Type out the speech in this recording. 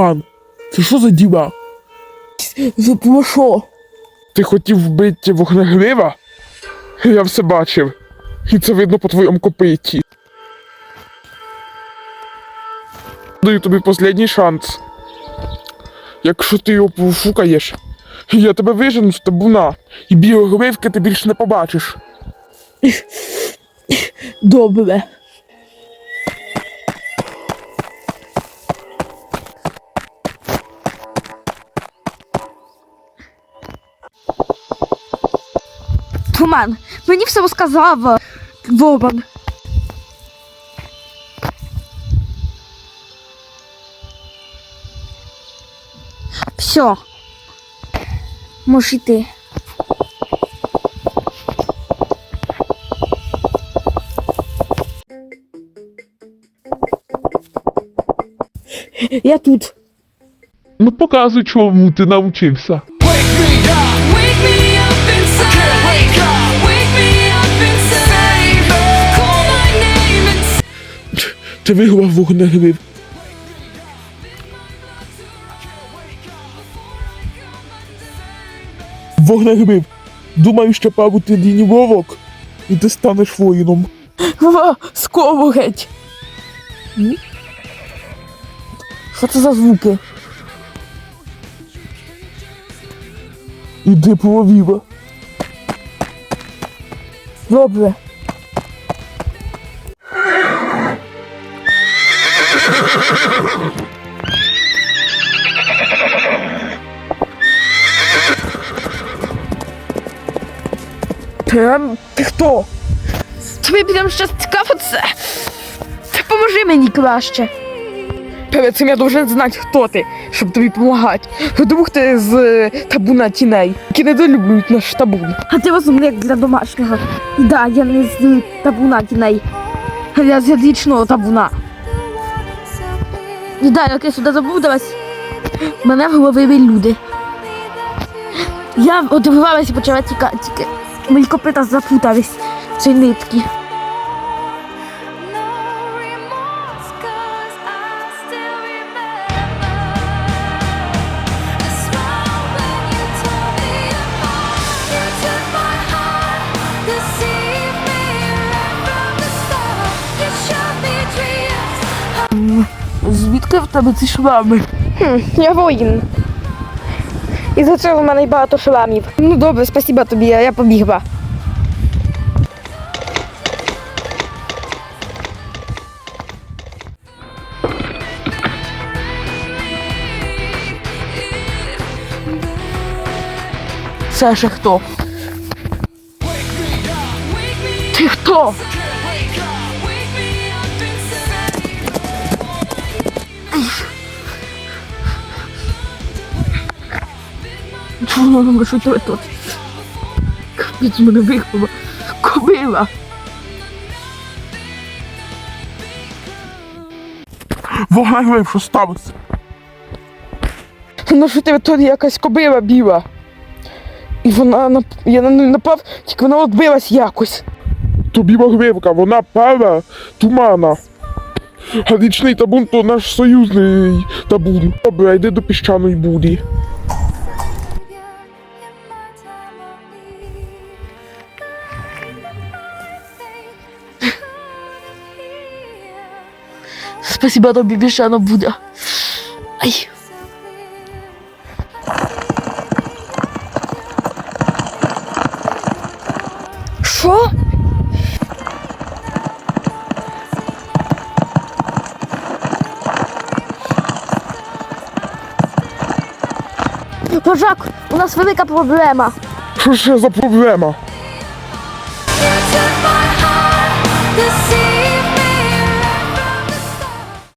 Туман, це що за діла? За що? Ти хотів вбити вогнегрива? Я все бачив. І це видно по твоєму копиті. Даю тобі останній шанс. Якщо ти його профукаєш, я тебе вижену з табуна, і білого гривки ти більше не побачиш. Добре. Туман, мені все розказав Вован. Все. Можеш йти. Я тут. Ну показуй, чому ти навчився. Wake me Ти виграв вогнегрив. Вогнегрив. Думаю, що пару тренувок і ти станеш воїном. Ва, скоро геть. Що це за звуки? Іди повіва. Добре. Прям ти хто? Тобі прям щось цікаво це. Та поможи мені краще. Перед цим я должен знати, хто ти, щоб тобі допомагати. Вдруг ти з е, табуна тіней, які недолюблюють наш табун. А ти розумний як для домашнього. Да, я не з табуна кіней. Я з вічного табуна. Да, як я сюди забудилась, мене в голові люди. Я одивувалася почала тікати. Мої копита запутались в цій нитки. Звідки в тебе ці шрами? Я воїн. І за цього в мене й багато шрамів. Ну добре, спасіба тобі, а я побігла. Це ще хто? Ти хто? Чому що тебе тут? Капець мене вихопила. Кобила. Вогнегрив, що сталося? Ну що тебе тут якась кобила біла. І вона я на неї напав, тільки вона відбилась якось. Тобі вогнегривка, вона пара тумана. А річний табун то наш союзний табун. Добре, йди до піщаної буді. Спасибо тобі більше не буде. Ай. Що? Вожак, у нас велика проблема. Що ще за проблема?